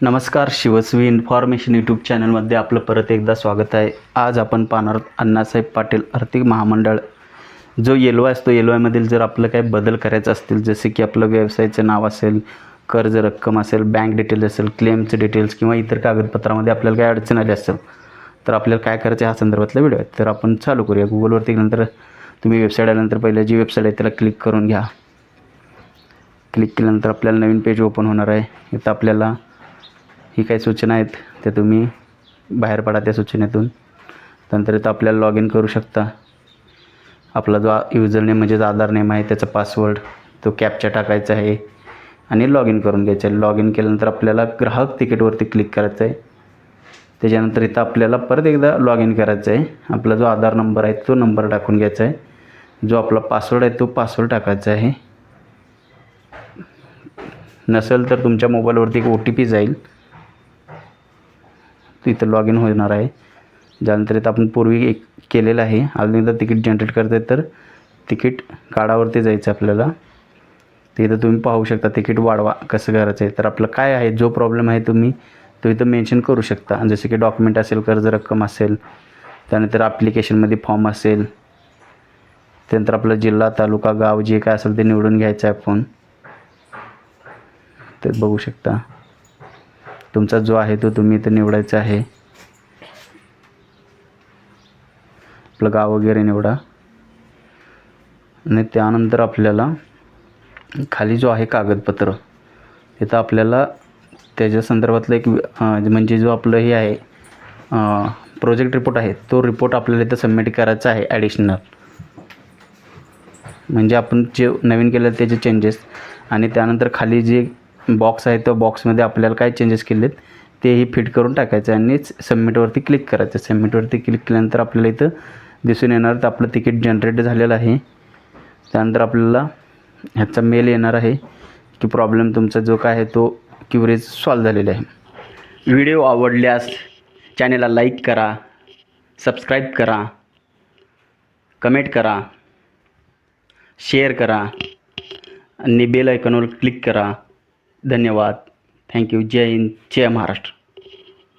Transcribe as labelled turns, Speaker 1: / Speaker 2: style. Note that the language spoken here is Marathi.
Speaker 1: नमस्कार शिवस्वी इन्फॉर्मेशन यूट्यूब चॅनलमध्ये आपलं परत एकदा स्वागत आहे. आज आपण पाहणार अण्णासाहेब पाटील आर्थिक महामंडळ. जो येलो असतो येलो आयमधील जर आपलं काही बदल करायचं असतील जसे की आपलं व्यवसायाचं नाव असेल कर्ज रक्कम असेल बँक डिटेल्स असेल क्लेमचे डिटेल्स किंवा इतर कागदपत्रामध्ये आपल्याला काय अडचण आली असेल तर आपल्याला काय करायचं आहे हा संदर्भातला व्हिडिओ आहे. तर आपण चालू करूया. गुगलवरती गेल्यानंतर तुम्ही वेबसाईट आल्यानंतर पहिले जी वेबसाईट आहे त्याला क्लिक करून घ्या. क्लिक केल्यानंतर आपल्याला नवीन पेज ओपन होणार आहे. इथं आपल्याला ही काही सूचना आहेत त्या तुम्ही बाहेर पडा त्या सूचनेतून. नंतर इथं आपल्याला लॉग इन करू शकता. आपला जो युजर नेम म्हणजेच आधार नेम आहे त्याचा पासवर्ड तो कॅपचा टाकायचा आहे आणि लॉग इन करून घ्यायचं आहे. लॉग इन केल्यानंतर आपल्याला ग्राहक तिकीटवरती क्लिक करायचं आहे. त्याच्यानंतर इथं आपल्याला परत एकदा लॉग इन करायचं आहे. आपला जो आधार नंबर आहे तो नंबर टाकून घ्यायचा आहे. जो आपला पासवर्ड आहे तो पासवर्ड टाकायचा आहे. नसेल तर तुमच्या मोबाईलवरती एक ओ टी पी जाईल. तिथं लॉग इन होणार आहे. ज्यानंतर इथं आपण पूर्वी एक केलेलं आहे. अजून एकदा तिकीट जनरेट करत आहे तर तिकीट कार्डावरती जायचं आपल्याला. ते इथं तुम्ही पाहू शकता तिकीट वाढवा कसं करायचं आहे. तर आपलं काय आहे जो प्रॉब्लेम आहे तुम्ही तो इथं मेन्शन करू शकता. जसे की डॉक्युमेंट असेल कर्ज रक्कम असेल त्यानंतर ॲप्लिकेशनमध्ये फॉर्म असेल. त्यानंतर आपलं जिल्हा तालुका गाव जे काय असेल ते निवडून घ्यायचं आहे आपण ते बघू शकता. तुमचा जो आहे तो तुम्ही इथं निवडायचा आहे. आपलं गाव वगैरे निवडा. आणि त्यानंतर आपल्याला खाली जो आहे कागदपत्र तिथं आपल्याला त्याच्या संदर्भातलं एक म्हणजे जो आपलं हे आहे प्रोजेक्ट रिपोर्ट आहे तो रिपोर्ट आपल्याला इथं सबमिट करायचा आहे ॲडिशनल म्हणजे आपण जे नवीन केलं त्याचे चेंजेस आणि त्यानंतर खाली जे बॉक्स आहे त्या बॉक्समध्ये आपल्याला काय चेंजेस केले आहेत तेही फिट करून टाकायचं आहे आणि सबमिटवरती क्लिक करायचं. सबमिटवरती क्लिक केल्यानंतर आपल्याला इथं दिसून येणार तर आपलं तिकीट जनरेट झालेलं आहे. त्यानंतर आपल्याला ह्याचा मेल येणार आहे की प्रॉब्लेम तुमचा जो काय आहे तो क्युरेज सॉल्व झालेला आहे. व्हिडिओ आवडल्यास चॅनेलला लाईक करा सबस्क्राईब करा कमेंट करा शेअर करा आणि बेल आयकॉनवर क्लिक करा. धन्यवाद. थँक्यू जय हिंद. जय महाराष्ट्र.